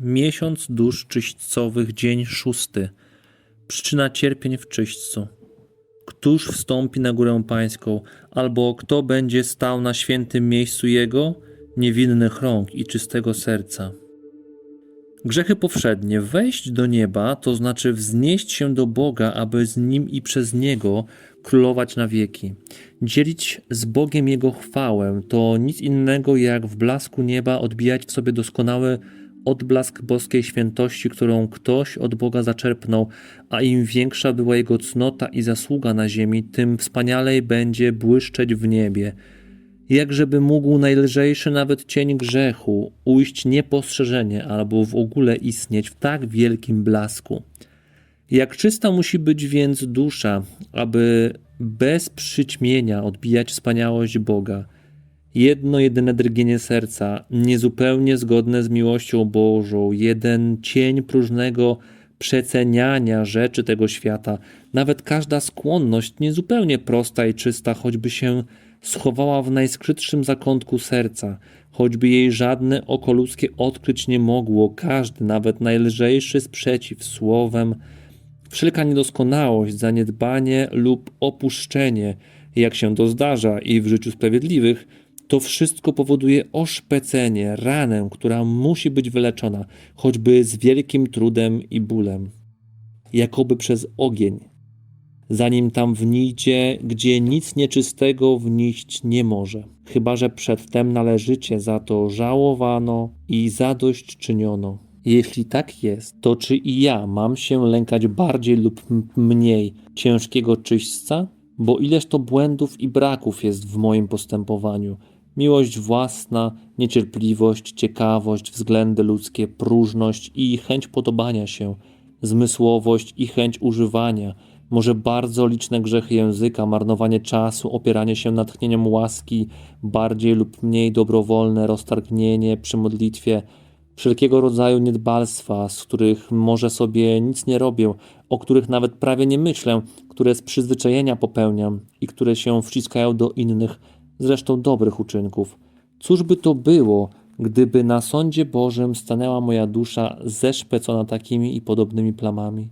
Miesiąc dusz czyśćcowych, dzień szósty. Przyczyna cierpień w czyśćcu. Któż wstąpi na górę pańską, albo kto będzie stał na świętym miejscu Jego? Niewinnych rąk i czystego serca. Grzechy powszednie. Wejść do nieba to znaczy wznieść się do Boga, aby z Nim i przez Niego królować na wieki. Dzielić z Bogiem Jego chwałę to nic innego jak w blasku nieba odbijać w sobie doskonały odblask boskiej świętości, którą ktoś od Boga zaczerpnął, a im większa była jego cnota i zasługa na ziemi, tym wspanialej będzie błyszczeć w niebie. Jakżeby mógł najlżejszy nawet cień grzechu ujść niepostrzeżenie albo w ogóle istnieć w tak wielkim blasku. Jak czysta musi być więc dusza, aby bez przyćmienia odbijać wspaniałość Boga. Jedno jedyne drgnienie serca, niezupełnie zgodne z miłością Bożą, jeden cień próżnego przeceniania rzeczy tego świata, nawet każda skłonność niezupełnie prosta i czysta, choćby się schowała w najskrytszym zakątku serca, choćby jej żadne oko ludzkie odkryć nie mogło, każdy, nawet najlżejszy sprzeciw słowem, wszelka niedoskonałość, zaniedbanie lub opuszczenie, jak się to zdarza i w życiu sprawiedliwych, to wszystko powoduje oszpecenie, ranę, która musi być wyleczona, choćby z wielkim trudem i bólem, jakoby przez ogień. Zanim tam wnijdzie, gdzie nic nieczystego wnieść nie może, chyba że przedtem należycie za to żałowano i zadość czyniono. Jeśli tak jest, to czy i ja mam się lękać bardziej lub mniej ciężkiego czyśćca? Bo ileż to błędów i braków jest w moim postępowaniu. Miłość własna, niecierpliwość, ciekawość, względy ludzkie, próżność i chęć podobania się, zmysłowość i chęć używania, może bardzo liczne grzechy języka, marnowanie czasu, opieranie się natchnieniem łaski, bardziej lub mniej dobrowolne roztargnienie przy modlitwie, wszelkiego rodzaju niedbalstwa, z których może sobie nic nie robię, o których nawet prawie nie myślę, które z przyzwyczajenia popełniam i które się wciskają do innych, zresztą dobrych uczynków. Cóż by to było, gdyby na sądzie Bożym stanęła moja dusza zeszpecona takimi i podobnymi plamami?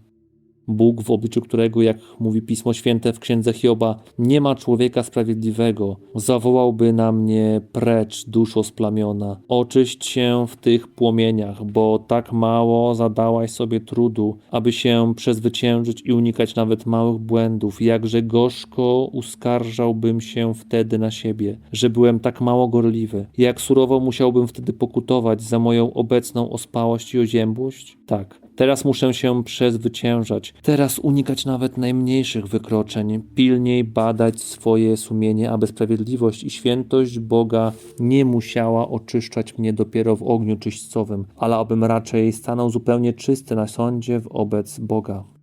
Bóg, w obliczu którego, jak mówi Pismo Święte w księdze Hioba, nie ma człowieka sprawiedliwego, zawołałby na mnie precz, duszo splamiona. Oczyść się w tych płomieniach, bo tak mało zadałaś sobie trudu, aby się przezwyciężyć i unikać nawet małych błędów. Jakże gorzko uskarżałbym się wtedy na siebie, że byłem tak mało gorliwy. Jak surowo musiałbym wtedy pokutować za moją obecną ospałość i oziębłość? Tak. Teraz muszę się przezwyciężać. Teraz unikać nawet najmniejszych wykroczeń. Pilniej badać swoje sumienie, aby sprawiedliwość i świętość Boga nie musiała oczyszczać mnie dopiero w ogniu czyśćcowym, ale abym raczej stanął zupełnie czysty na sądzie wobec Boga.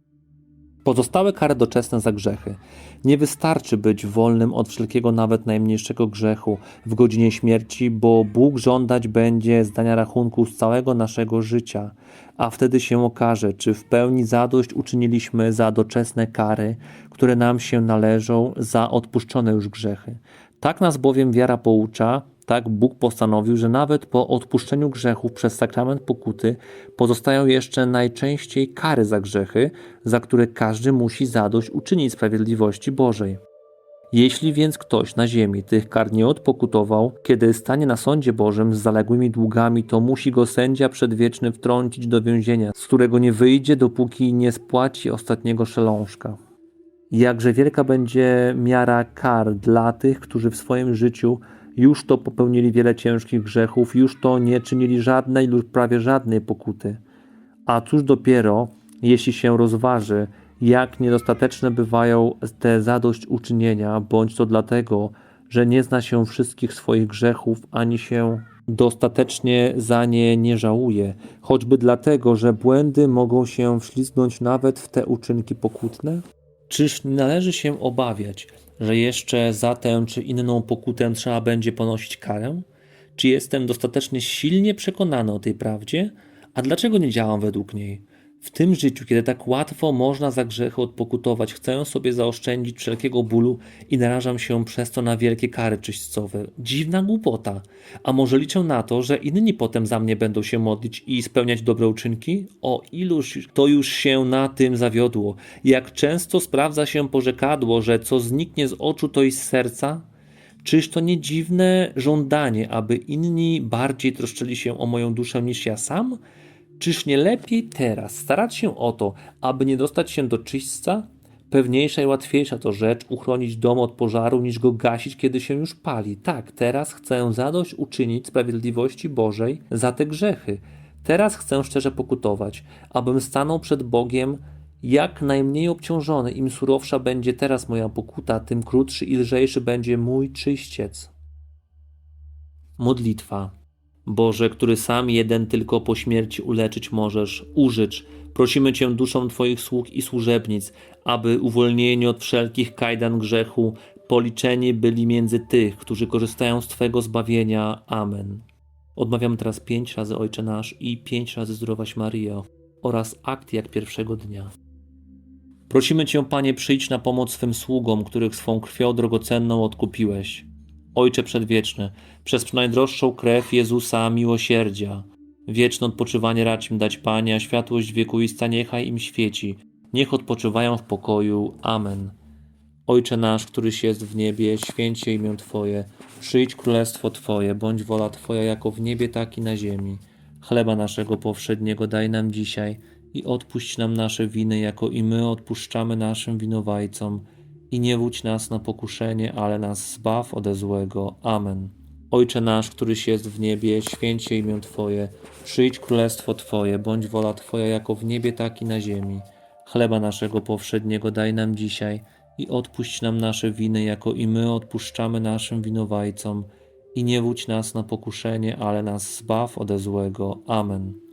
Pozostałe kary doczesne za grzechy. Nie wystarczy być wolnym od wszelkiego, nawet najmniejszego grzechu w godzinie śmierci, bo Bóg żądać będzie zdania rachunku z całego naszego życia, a wtedy się okaże, czy w pełni zadość uczyniliśmy za doczesne kary, które nam się należą za odpuszczone już grzechy. Tak nas bowiem wiara poucza, tak Bóg postanowił, że nawet po odpuszczeniu grzechów przez sakrament pokuty pozostają jeszcze najczęściej kary za grzechy, za które każdy musi zadość uczynić sprawiedliwości Bożej. Jeśli więc ktoś na ziemi tych kar nie odpokutował, kiedy stanie na sądzie Bożym z zaległymi długami, to musi go sędzia przedwieczny wtrącić do więzienia, z którego nie wyjdzie, dopóki nie spłaci ostatniego szelążka. Jakże wielka będzie miara kar dla tych, którzy w swoim życiu już to popełnili wiele ciężkich grzechów, już to nie czynili żadnej lub prawie żadnej pokuty. A cóż dopiero, jeśli się rozważy, jak niedostateczne bywają te zadośćuczynienia, bądź to dlatego, że nie zna się wszystkich swoich grzechów, ani się dostatecznie za nie nie żałuje, choćby dlatego, że błędy mogą się wślizgnąć nawet w te uczynki pokutne? Czyż nie należy się obawiać, że jeszcze za tę czy inną pokutę trzeba będzie ponosić karę? Czy jestem dostatecznie silnie przekonany o tej prawdzie? A dlaczego nie działam według niej? W tym życiu, kiedy tak łatwo można za grzechy odpokutować, chcę sobie zaoszczędzić wszelkiego bólu i narażam się przez to na wielkie kary czyśćcowe. Dziwna głupota. A może liczę na to, że inni potem za mnie będą się modlić i spełniać dobre uczynki? O iluż to już się na tym zawiodło. Jak często sprawdza się porzekadło, że co zniknie z oczu, to i z serca? Czyż to nie dziwne żądanie, aby inni bardziej troszczyli się o moją duszę niż ja sam? Czyż nie lepiej teraz starać się o to, aby nie dostać się do czyśćca? Pewniejsza i łatwiejsza to rzecz uchronić dom od pożaru, niż go gasić, kiedy się już pali. Tak, teraz chcę zadość uczynić sprawiedliwości Bożej za te grzechy. Teraz chcę szczerze pokutować, abym stanął przed Bogiem jak najmniej obciążony. Im surowsza będzie teraz moja pokuta, tym krótszy i lżejszy będzie mój czyściec. Modlitwa. Boże, który sam jeden tylko po śmierci uleczyć możesz, użycz. Prosimy Cię duszą Twoich sług i służebnic, aby uwolnieni od wszelkich kajdan grzechu, policzeni byli między tych, którzy korzystają z Twego zbawienia. Amen. Odmawiam teraz pięć razy Ojcze Nasz i pięć razy Zdrowaś Maryjo oraz akt jak pierwszego dnia. Prosimy Cię, Panie, przyjdź na pomoc swym sługom, których swą krwią drogocenną odkupiłeś. Ojcze Przedwieczny, przez najdroższą krew Jezusa miłosierdzia, wieczne odpoczywanie racz im dać, Panie, a światłość wiekuista niechaj im świeci. Niech odpoczywają w pokoju. Amen. Ojcze nasz, któryś jest w niebie, święć się imię Twoje, przyjdź królestwo Twoje, bądź wola Twoja jako w niebie, tak i na ziemi. Chleba naszego powszedniego daj nam dzisiaj i odpuść nam nasze winy, jako i my odpuszczamy naszym winowajcom. I nie wódź nas na pokuszenie, ale nas zbaw ode złego. Amen. Ojcze nasz, któryś jest w niebie, święć się imię Twoje, przyjdź królestwo Twoje, bądź wola Twoja jako w niebie, tak i na ziemi. Chleba naszego powszedniego daj nam dzisiaj i odpuść nam nasze winy, jako i my odpuszczamy naszym winowajcom. I nie wódź nas na pokuszenie, ale nas zbaw ode złego. Amen.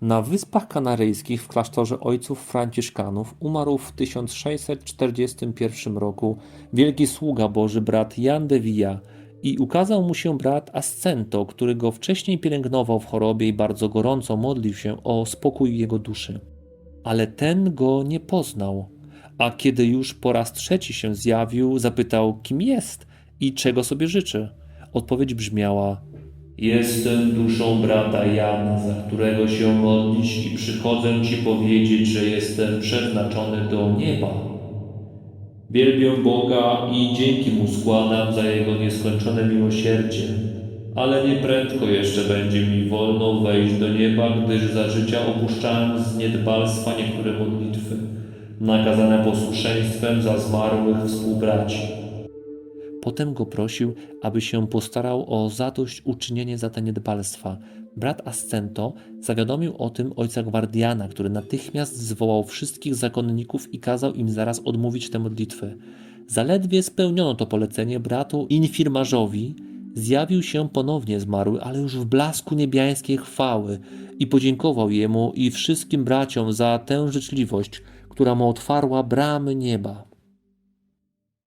Na Wyspach Kanaryjskich w klasztorze ojców franciszkanów umarł w 1641 roku wielki sługa Boży brat Jan de Villa i ukazał mu się brat Ascento, który go wcześniej pielęgnował w chorobie i bardzo gorąco modlił się o spokój jego duszy. Ale ten go nie poznał, a kiedy już po raz trzeci się zjawił, zapytał, kim jest i czego sobie życzy. Odpowiedź brzmiała: Jestem duszą brata Jana, za którego się modlisz, i przychodzę ci powiedzieć, że jestem przeznaczony do nieba. Wielbię Boga i dzięki mu składam za jego nieskończone miłosierdzie. Ale nieprędko jeszcze będzie mi wolno wejść do nieba, gdyż za życia opuszczałem z niedbalstwa niektóre modlitwy, nakazane posłuszeństwem za zmarłych współbraci. Potem go prosił, aby się postarał o zadośćuczynienie za te niedbalstwa. Brat Ascento zawiadomił o tym ojca Gwardiana, który natychmiast zwołał wszystkich zakonników i kazał im zaraz odmówić tę modlitwę. Zaledwie spełniono to polecenie bratu infirmarzowi, zjawił się ponownie zmarły, ale już w blasku niebiańskiej chwały i podziękował jemu i wszystkim braciom za tę życzliwość, która mu otwarła bramy nieba.